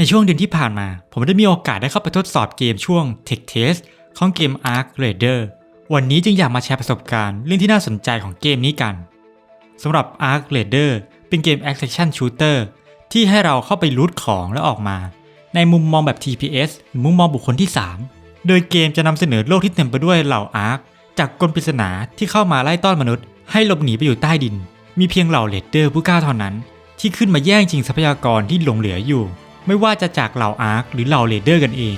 ในช่วงเดือนที่ผ่านมา ผมได้มีโอกาสได้เข้าไปทดสอบเกมช่วง Tech Test ของเกม Ark Raider วันนี้จึงอยากมาแชร์ประสบการณ์เรื่องที่น่าสนใจของเกมนี้กันสำหรับ Ark Raider เป็นเกม Action Shooter ที่ให้เราเข้าไปรูทของแล้วออกมา ในมุมมองแบบ TPS หรือมุมมองบุคคลที่ 3 โดยเกมจะนำเสนอโลกที่เต็มไปด้วยเหล่า Ark จากกลปริศนาที่เข้ามาไล่ต้อนมนุษย์ ให้หลบหนีไปอยู่ใต้ดิน มีเพียงเหล่าเรดเดอร์ผู้กล้าเท่านั้น ที่ขึ้นมาแย่งชิงทรัพยากรที่หลงเหลืออยู่ ไม่ว่าจะจากเหล่าอาร์คหรือเหล่าเรเดอร์กันเอง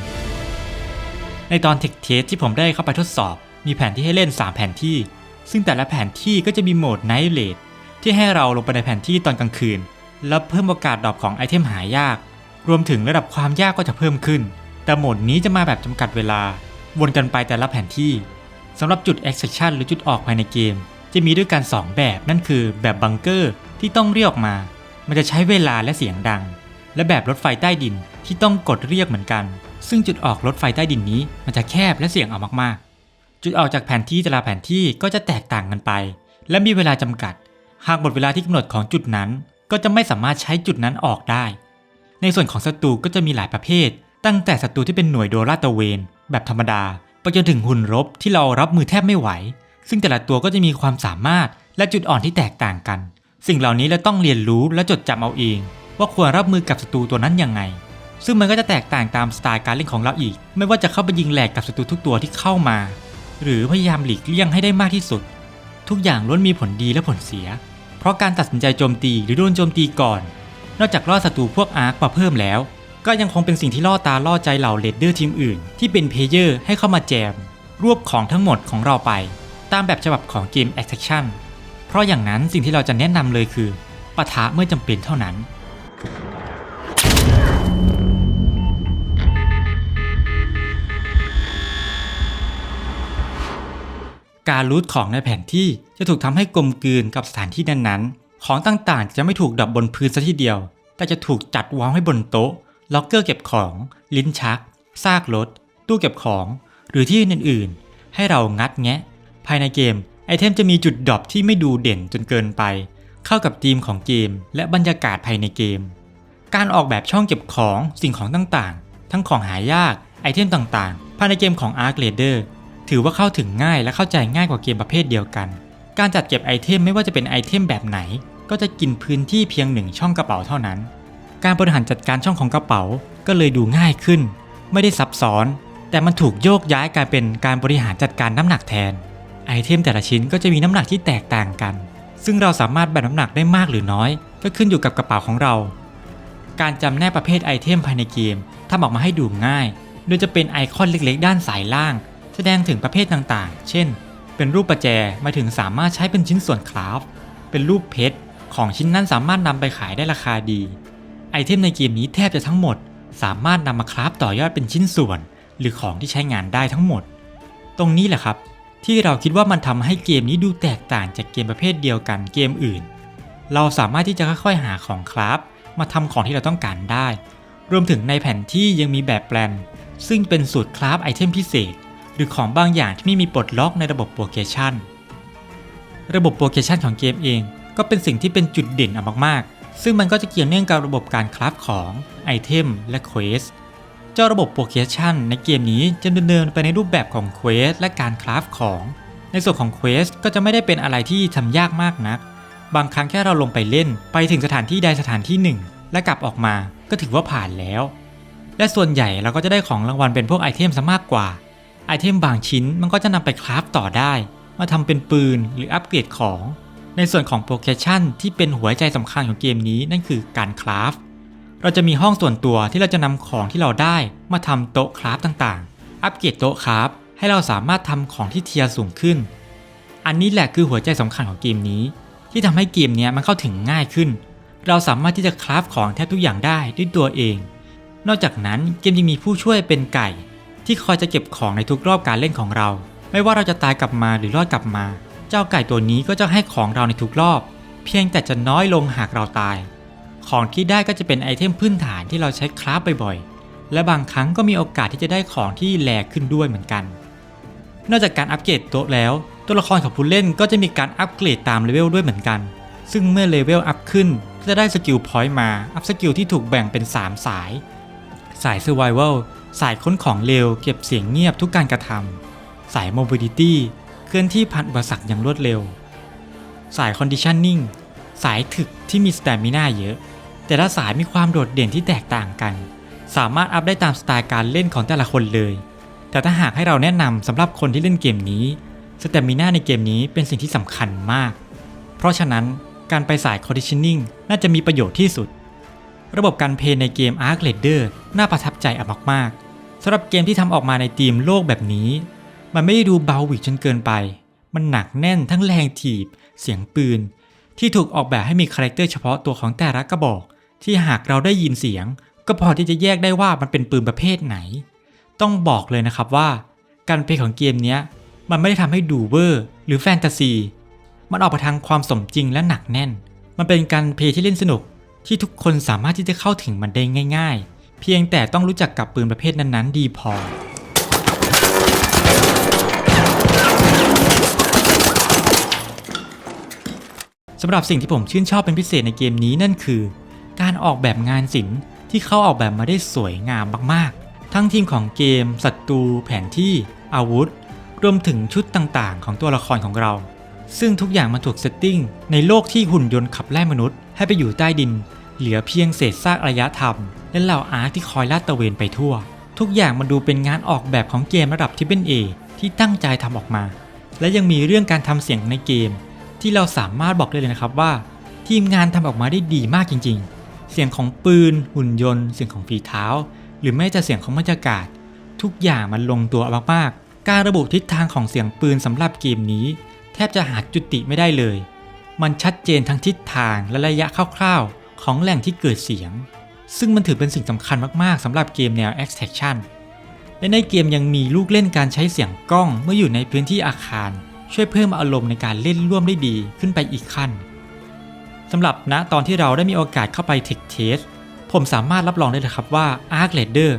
ในตอนเทคเทสที่ผมได้เข้าไปทดสอบ มีแผนที่ให้เล่น 3 แผนที่ ซึ่งแต่ละแผนที่ก็จะมีโหมดไนท์เลดที่ให้เราลงไปในแผนที่ตอนกลางคืน แล้วเพิ่มโอกาสดรอปของไอเทมหายาก รวมถึงระดับความยากก็จะเพิ่มขึ้น แต่โหมดนี้จะมาแบบจำกัดเวลา วนกันไปแต่ละแผนที่สำหรับจุด extraction หรือจุดออกภายในเกม จะมีด้วยกัน 2 แบบนั่นคือแบบบังเกอร์ที่ต้องเรียกออกมา มันจะใช้เวลาและเสียงดัง และแบบรถไฟใต้ดินที่ต้องกดเรียกเหมือนกัน ซึ่งจุดออกรถไฟใต้ดินนี้มันจะแคบและเสี่ยงเอามากๆ จุดออกจากแผนที่แต่ละแผนที่ก็จะแตกต่างกันไป และมีเวลาจำกัด หากหมดเวลาที่กำหนดของจุดนั้น ก็จะไม่สามารถใช้จุดนั้นออกได้ ในส่วนของศัตรูก็จะมีหลายประเภท ตั้งแต่ศัตรูที่เป็นหน่วยโดราตะเวน แบบธรรมดาไปจนถึงหุ่นรบที่เรารับมือแทบไม่ไหว ซึ่งแต่ละตัวก็จะมีความสามารถและจุดอ่อนที่แตกต่างกัน สิ่งเหล่านี้เราต้องเรียนรู้และจดจำเอาเอง ว่าควรรับมือกับศัตรูตัวนั้นยังไง ซึ่งมันก็จะแตกต่างตามสไตล์การเล่นของเราอีก ไม่ว่าจะเข้าไปยิงแหลกกับศัตรูทุกตัวที่เข้ามา หรือพยายามหลีกเลี่ยงให้ได้มากที่สุด ทุกอย่างล้วนมีผลดีและผลเสีย เพราะการตัดสินใจโจมตีหรือโดนโจมตีก่อน นอกจากล่อศัตรูพวกอาร์คมาเพิ่มแล้ว ก็ยังคงเป็นสิ่งที่ล่อตาล่อใจเหล่าเลดเดอร์ทีมอื่น ที่เป็นเพลเยอร์ให้เข้ามาแจม รวบของทั้งหมดของเราไป ตามแบบฉบับของเกม Action เพราะอย่างนั้นสิ่งที่เราจะแนะนำเลยคือปะทะเมื่อจำเป็นเท่านั้น การรูทของในแผนที่จะถูกทำให้กลมกลืนกับสถานที่นั้นๆ ของต่างๆ จะไม่ถูกดับบนพื้นซะทีเดียว แต่จะถูกจัดวางไว้บนโต๊ะ ล็อกเกอร์เก็บของ ลิ้นชัก ซากรถ ตู้เก็บของ หรือที่อื่นๆ ให้เรางัดแงะ ภายในเกม ไอเทมจะมีจุดดรอปที่ไม่ดูเด่นจนเกินไป เข้ากับธีมของเกม และบรรยากาศภายในเกม การออกแบบช่องเก็บของสิ่งของต่างๆ ทั้งของหายากไอเทมต่างๆ ภายในเกมของ Ark Raider ถือว่าเข้าถึงง่ายและเข้าใจง่ายกว่าเกมประเภทเดียวกัน การจัดเก็บไอเทมไม่ว่าจะเป็นไอเทมแบบไหน ก็จะกินพื้นที่เพียงหนึ่งช่องกระเป๋าเท่านั้น การบริหารจัดการช่องของกระเป๋าก็เลยดูง่ายขึ้น ไม่ได้ซับซ้อน แต่มันถูกโยกย้ายกลายเป็นการบริหารจัดการน้ำหนักแทน ไอเทมแต่ละชิ้นก็จะมีน้ำหนักที่แตกต่างกัน ซึ่งเราสามารถแบ่งน้ำหนักได้มากหรือน้อย ก็ขึ้นอยู่กับกระเป๋าของเรา การจำแนกประเภทไอเทมภายในเกมทำออกมาให้ดูง่าย โดยจะเป็นไอคอนเล็กๆ ด้านสายล่าง แสดงถึงประเภทต่างๆ เช่น เป็นรูปประแจมาถึงสามารถใช้เป็นชิ้นส่วนคราฟ เป็นรูปเพชร ของชิ้นนั้นสามารถนำไปขายได้ราคาดี ไอเทมในเกมนี้แทบจะทั้งหมด สามารถนำมาคราฟต่อยอดเป็นชิ้นส่วน หรือของที่ใช้งานได้ทั้งหมด ตรงนี้แหละครับ ที่เราคิดว่ามันทำให้เกมนี้ดูแตกต่างจากเกมประเภทเดียวกันเกมอื่น เราสามารถที่จะค่อยๆหาของคราฟมาทำของที่เราต้องการได้ รวมถึงในแผนที่ยังมีแบบแปลนซึ่งเป็นสูตรคราฟไอเทมพิเศษ หรือของบางอย่างที่ไม่มีปลดล็อกในระบบโปรเกชันระบบโปรเกชันของเกมเองก็เป็นสิ่งที่เป็นจุดเด่นอมากๆ ซึ่งมันก็จะเกี่ยวเนื่องกับระบบการคราฟของไอเทมและเควสเจ้าระบบโปรเกชันในเกมนี้จะดำเนินไปในรูปแบบของเควสและการคราฟของ ในส่วนของเควสก็จะไม่ได้เป็นอะไรที่ทำยากมากนัก บางครั้งแค่เราลงไปเล่น ไปถึงสถานที่ใดสถานที่หนึ่ง และกลับออกมาก็ถือว่าผ่านแล้ว และส่วนใหญ่เราก็จะได้ของรางวัลเป็นพวกไอเทมซะมากกว่า ไอเทมบางชิ้นมันก็จะนำไปคราฟต่อได้ มาทำเป็นปืนหรืออัปเกรดของ ในส่วนของโปรเกชั่นที่เป็นหัวใจสำคัญของเกมนี้นั่นคือการคราฟเราจะมีห้องส่วนตัวที่เราจะนำของที่เราได้มาทำโต๊ะคราฟต่างๆ อัปเกรดโต๊ะคราฟให้เราสามารถทำของที่เทียร์สูงขึ้น อันนี้แหละคือหัวใจสำคัญของเกมนี้ ที่ทำให้เกมนี้มันเข้าถึงง่ายขึ้น เราสามารถที่จะคราฟของแทบทุกอย่างได้ด้วยตัวเอง นอกจากนั้นเกมยังมีผู้ช่วยเป็นไก่ ที่คอยจะเก็บของในทุกรอบการเล่นของเรา ไม่ว่าเราจะตายกลับมาหรือรอดกลับมา เจ้าไก่ตัวนี้ก็จะให้ของเราในทุกรอบ เพียงแต่จะน้อยลงหากเราตาย ของที่ได้ก็จะเป็นไอเทมพื้นฐานที่เราใช้คราฟบ่อยๆ และบางครั้งก็มีโอกาสที่จะได้ของที่แหลกขึ้นด้วยเหมือนกัน นอกจากการอัปเกรดโต๊ะแล้ว ตัวละครของผู้เล่นก็จะมีการอัปเกรดตามเลเวลด้วยเหมือนกัน ซึ่งเมื่อเลเวลอัพขึ้นก็จะได้สกิลพอยต์มา อัพสกิลที่ถูกแบ่งเป็น 3 สาย สาย Survival สายค้นของเร็วเก็บเสียงเงียบทุกการกระทำ สาย Mobility เคลื่อนที่ผ่านอุปสรรคอย่างรวดเร็ว สาย Conditioning สายถึกที่มี Stamina เยอะ แต่ละสายมีความโดดเด่นที่แตกต่างกัน สามารถอัพได้ตามสไตล์การเล่นของแต่ละคนเลย แต่ถ้าหากให้เราแนะนำสำหรับคนที่เล่นเกมนี้ Stamina ในเกมนี้เป็นสิ่งที่สำคัญมาก เพราะฉะนั้นการไปสาย Conditioning น่าจะมีประโยชน์ที่สุด ระบบการเพลย์ในเกม Arc Raider น่าประทับใจอามากๆสำหรับเกมที่ทำออกมาในธีมโลกแบบนี้ มันไม่ได้ดูเบาหวิกจนเกินไป มันหนักแน่นทั้งแรงถีบ เสียงปืน ที่ถูกออกแบบให้มีคาแรคเตอร์เฉพาะตัวของแต่ละกระบอก ที่หากเราได้ยินเสียง ก็พอที่จะแยกได้ว่ามันเป็นปืนประเภทไหน ต้องบอกเลยนะครับว่า การเพลย์ของเกมนี้มันไม่ได้ทำให้ดูเวอร์หรือแฟนตาซี มันออกไปทางความสมจริงและหนักแน่น มันเป็นการเพลย์ที่เล่นสนุก ที่ทุกคนสามารถที่จะเข้าถึงมันได้ง่าย ๆ เพียงแต่ต้องรู้จักกับปืนประเภทนั้นๆ ดีพอ สำหรับสิ่งที่ผมชื่นชอบเป็นพิเศษในเกมนี้นั่นคือ การออกแบบงานศิลป์ที่เขาออกแบบมาได้สวยงามมากๆ ทั้งทีมของเกมศัตรูแผนที่ อาวุธ รวมถึงชุดต่างๆ ของตัวละครของเรา ซึ่งทุกอย่างมันถูกเซตติ้งในโลกที่หุ่นยนต์ขับไล่มนุษย์ ให้ไปอยู่ใต้ดิน เหลือเพียงเศษซากอารยธรรม และเหล่าอาร์คที่คอยลาดตระเวนไปทั่ว ทุกอย่างมันดูเป็นงานออกแบบของเกมระดับที่เป็นเอที่ตั้งใจทำออกมา และยังมีเรื่องการทำเสียงในเกม ที่เราสามารถบอกได้เลยนะครับว่า ทีมงานทำออกมาได้ดีมากจริง ๆ เสียงของปืน หุ่นยนต์ เสียงของฝีเท้า หรือแม้แต่เสียงของบรรยากาศ ทุกอย่างมันลงตัวมากๆการระบุทิศทางของเสียงปืนสำหรับเกมนี้ แทบจะหาจุติไม่ได้เลย มันชัดเจนทั้งทิศทางและระยะคร่าวๆ ของแหล่งที่เกิดเสียง ซึ่งมันถือเป็นสิ่งสำคัญมากๆสำหรับเกมแนว Extraction และในเกมยังมีลูกเล่นการใช้เสียงกล้องเมื่ออยู่ในพื้นที่อาคาร ช่วยเพิ่มอารมณ์ในการเล่นร่วมได้ดีขึ้นไปอีกขั้นสำหรับณตอนที่เราได้มีโอกาสเข้าไป Tech Test ผมสามารถรับรองได้เลยครับว่า Arc Raider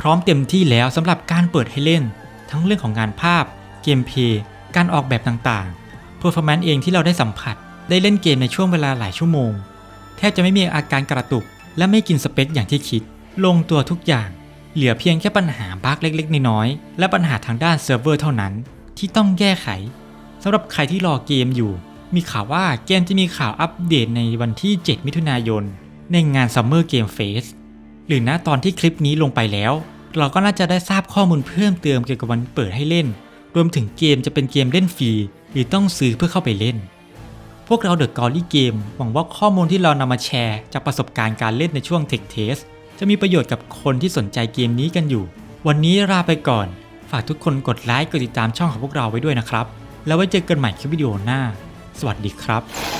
พร้อมเต็มที่แล้วสำหรับการเปิดให้เล่น ทั้งเรื่องของงานภาพ เกมเพลย์การออกแบบต่างๆ Performance เองที่เราได้สัมผัส ได้เล่นเกมในช่วงเวลาหลายชั่วโมง แทบจะไม่มีอาการกระตุก และไม่กินสเปคอย่างที่คิด ลงตัวทุกอย่าง เหลือเพียงแค่ปัญหาบั๊กเล็กๆ น้อยๆ และปัญหาทางด้านเซิร์ฟเวอร์เท่านั้น ที่ต้องแก้ไขสำหรับใครที่รอเกมอยู่ มีข่าวว่าเกมจะมีข่าวอัปเดตในวันที่ 7 มิถุนายน ในงาน Summer Game Fest หรือณตอนที่คลิปนี้ลงไปแล้ว เราก็น่าจะได้ทราบข้อมูลเพิ่มเติมเกี่ยวกับวันเปิดให้เล่น รวมถึงเกมจะเป็นเกมเล่นฟรีหรือต้องซื้อเพื่อเข้าไปเล่น พวกเราเดอะกอรี่เกมหวังว่าข้อมูลที่เรานำมาแชร์ จากประสบการณ์การเล่นในช่วงเทคเทสจะมีประโยชน์กับคนที่สนใจเกมนี้กันอยู่ วันนี้ลาไปก่อน ฝากทุกคนกดไลค์กดติดตามช่องของพวกเราไว้ด้วยนะครับ แล้วไว้เจอกันใหม่คลิปวิดีโอหน้า สวัสดีครับ